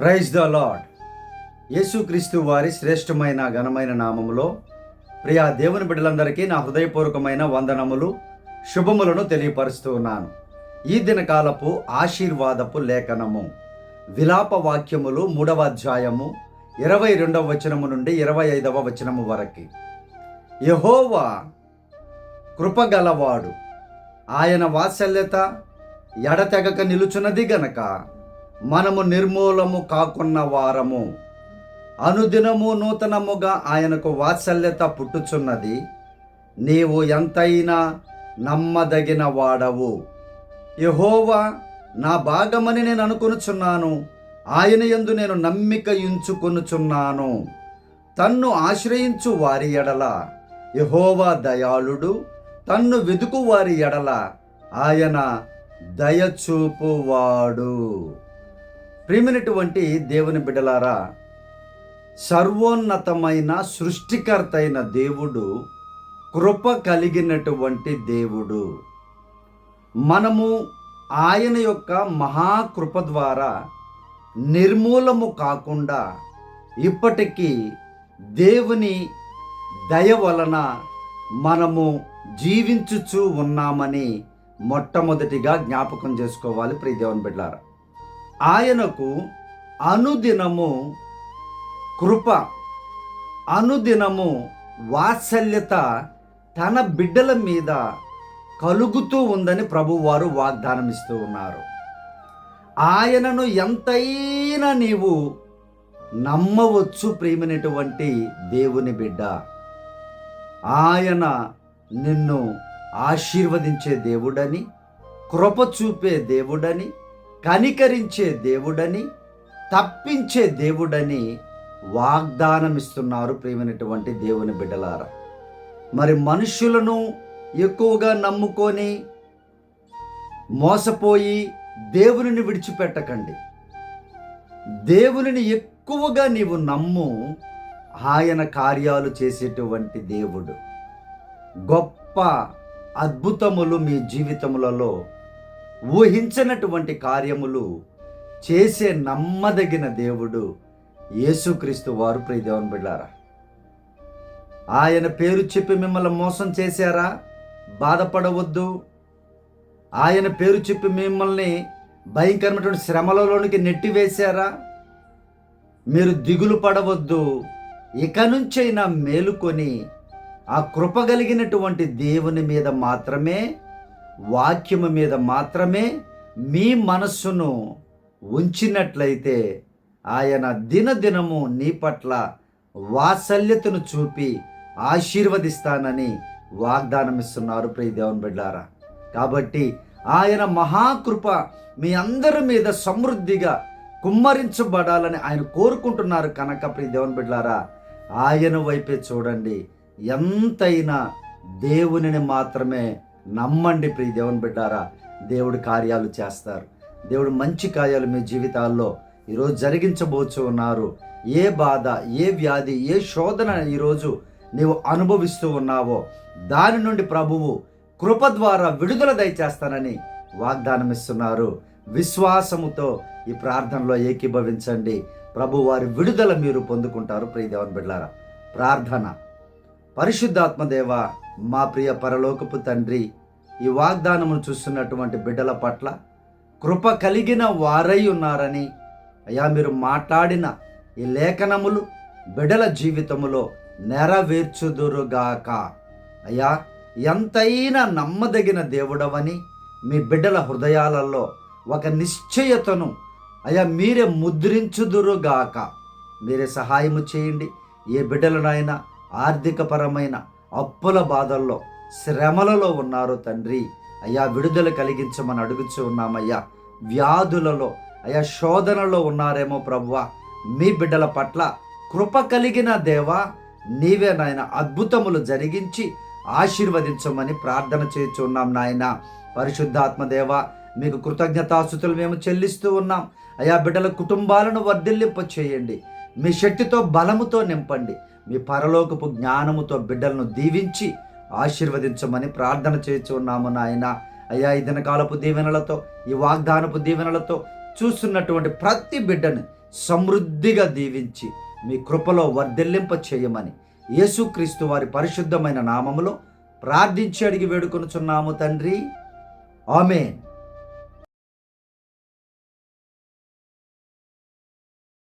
Praise the lord యేసుక్రీస్తు వారి శ్రేష్టమైన ఘనమైన నామములో ప్రియా దేవుని బిడ్డలందరికీ నా హృదయపూర్వకమైన వందనములు శుభములను తెలియపరుస్తూ ఉన్నాను. ఈ దినకాలపు ఆశీర్వాదపు లేఖనము విలాప వాక్యములు మూడవ అధ్యాయము ఇరవై రెండవ వచనము నుండి ఇరవై ఐదవ వచనము వరకు. యహోవా కృపగలవాడు. ఆయన వాత్సల్యత ఎడతెగక నిలుచున్నది గనక మనము నిర్మూలము కాకున్న వారము. అనుదినము నూతనముగా ఆయనకు వాత్సల్యత పుట్టుచున్నది. నీవు ఎంతైనా నమ్మదగిన వాడవు. యహోవా నా భాగమని నేను అనుకొనుచున్నాను. ఆయన ఎందు నేను నమ్మిక ఇంచుకొనుచున్నాను తన్ను ఆశ్రయించు వారి ఎడల. యహోవా దయాళుడు తన్ను వెదుకు వారి ఎడల. ఆయన దయచూపువాడు. ప్రేమినటువంటి దేవుని బిడ్డలారా సర్వోన్నతమైన సృష్టికర్త అయిన దేవుడు కృప కలిగినటువంటి దేవుడు. మనము ఆయన యొక్క మహాకృప ద్వారా నిర్మూలము కాకుండా ఇప్పటికీ దేవుని దయ వలన మనము జీవించుచూ ఉన్నామని మొట్టమొదటిగా జ్ఞాపకం చేసుకోవాలి ప్రియదేవన్ బిడ్డారా ఆయనకు అనుదినము కృప అనుదినము వాత్సల్యత తన బిడ్డల మీద కలుగుతూ ఉందని ప్రభువారు వాగ్దానం ఇస్తూ ఉన్నారు. ఆయనను ఎంతైనా నీవు నమ్మవచ్చు ప్రేమినటువంటి దేవుని బిడ్డ. ఆయన నిన్ను ఆశీర్వదించే దేవుడని కృప చూపే దేవుడని కనికరించే దేవుడని తప్పించే దేవుడని వాగ్దానం ఇస్తున్నారు ప్రేమైనటువంటి దేవుని బిడ్డలారా. మరి మనుషులను ఎక్కువగా నమ్ముకొని మోసపోయి దేవునిని విడిచిపెట్టకండి. దేవునిని ఎక్కువగా నీవు నమ్ము ఆయన కార్యాలు చేసేటువంటి దేవుడు. గొప్ప అద్భుతములు మీ జీవితములలో ఊహించినటువంటి కార్యములు చేసే నమ్మదగిన దేవుడు యేసుక్రీస్తు వారు ప్రియదేవన్ బిడ్డారా. ఆయన పేరు చెప్పి మిమ్మల్ని మోసం చేశారా? బాధపడవద్దు. ఆయన పేరు చెప్పి మిమ్మల్ని భయంకరమైనటువంటి శ్రమలలోనికి నెట్టివేశారా? మీరు దిగులు పడవద్దు. ఇక నుంచైనా మేలుకొని ఆ కృప కలిగినటువంటి దేవుని మీద మాత్రమే వాక్యము మీద మాత్రమే మీ మనస్సును ఉంచినట్లయితే ఆయన దినదినము నీ పట్ల వాత్సల్యతను చూపి ఆశీర్వదిస్తానని వాగ్దానం ఇస్తున్నారు ప్రియ దేవుని బిడ్డారా కాబట్టి ఆయన మహాకృప మీ అందరి మీద సమృద్ధిగా కుమ్మరించబడాలని ఆయన కోరుకుంటున్నారు కనుక ప్రియ దేవుని బిడ్డారా ఆయన వైపే చూడండి. ఎంతైనా దేవునిని మాత్రమే నమ్మండి ప్రియ దేవుని బిడ్డారా దేవుడు కార్యాలు చేస్తారు. దేవుడు మంచి కార్యాలు మీ జీవితాల్లో ఈరోజు జరిగించబోచు ఉన్నారు. ఏ బాధ ఏ వ్యాధి ఏ శోధన ఈరోజు నీవు అనుభవిస్తూ ఉన్నావో దాని నుండి ప్రభువు కృప ద్వారా విడుదల దయచేస్తానని వాగ్దానం ఇస్తున్నారు విశ్వాసముతో ఈ ప్రార్థనలో ఏకీభవించండి. ప్రభు వారి విడుదల మీరు పొందుకుంటారు ప్రియదేవన్ బిడ్డారా. ప్రార్థన. పరిశుద్ధాత్మదేవ మా ప్రియ పరలోకపు తండ్రి ఈ వాగ్దానమును చూస్తున్నటువంటి బిడ్డల పట్ల కృప కలిగిన వారై ఉన్నారని అయ్యా మీరు మాట్లాడిన ఈ లేఖనములు బిడల జీవితములో నెరవేర్చుదురుగాక. అయ్యా ఎంతైనా నమ్మదగిన దేవుడవని మీ బిడ్డల హృదయాలలో ఒక నిశ్చయతను అయ్యా మీరే ముద్రించుదురుగాక. మీరే సహాయము చేయండి. ఏ బిడ్డలనైనా ఆర్థికపరమైన అప్పుల బాధల్లో శ్రమలలో ఉన్నారు తండ్రి. అయ్యా విడుదల కలిగించమని అడుగుచూ ఉన్నామయ్యా. వ్యాధులలో అయ్యా శోధనలో ఉన్నారేమో ప్రభువ. మీ బిడ్డల పట్ల కృప కలిగిన దేవా నీవే నాయన అద్భుతములు జరిగించి ఆశీర్వదించమని ప్రార్థన చేస్తున్నాం నాయన. పరిశుద్ధాత్మదేవ మీకు కృతజ్ఞతాస్థుతులు మేము చెల్లిస్తూ ఉన్నాం. అయా బిడ్డల కుటుంబాలను వర్ధిల్లింప చేయండి. మీ శక్తితో బలముతో నింపండి. మీ పరలోకపు జ్ఞానముతో బిడ్డలను దీవించి ఆశీర్వదించమని ప్రార్థన చేస్తున్నాము నాయన. అయ్యా ఈ దినకాలపు దీవెనలతో ఈ వాగ్దానపు దీవెనలతో చూస్తున్నటువంటి ప్రతి బిడ్డను సమృద్ధిగా దీవించి మీ కృపలో వర్ధిల్లింప చేయమని యేసుక్రీస్తు వారి పరిశుద్ధమైన నామములో ప్రార్థించి అడిగి వేడుకొనుచున్నాము తండ్రి. ఆమెన్.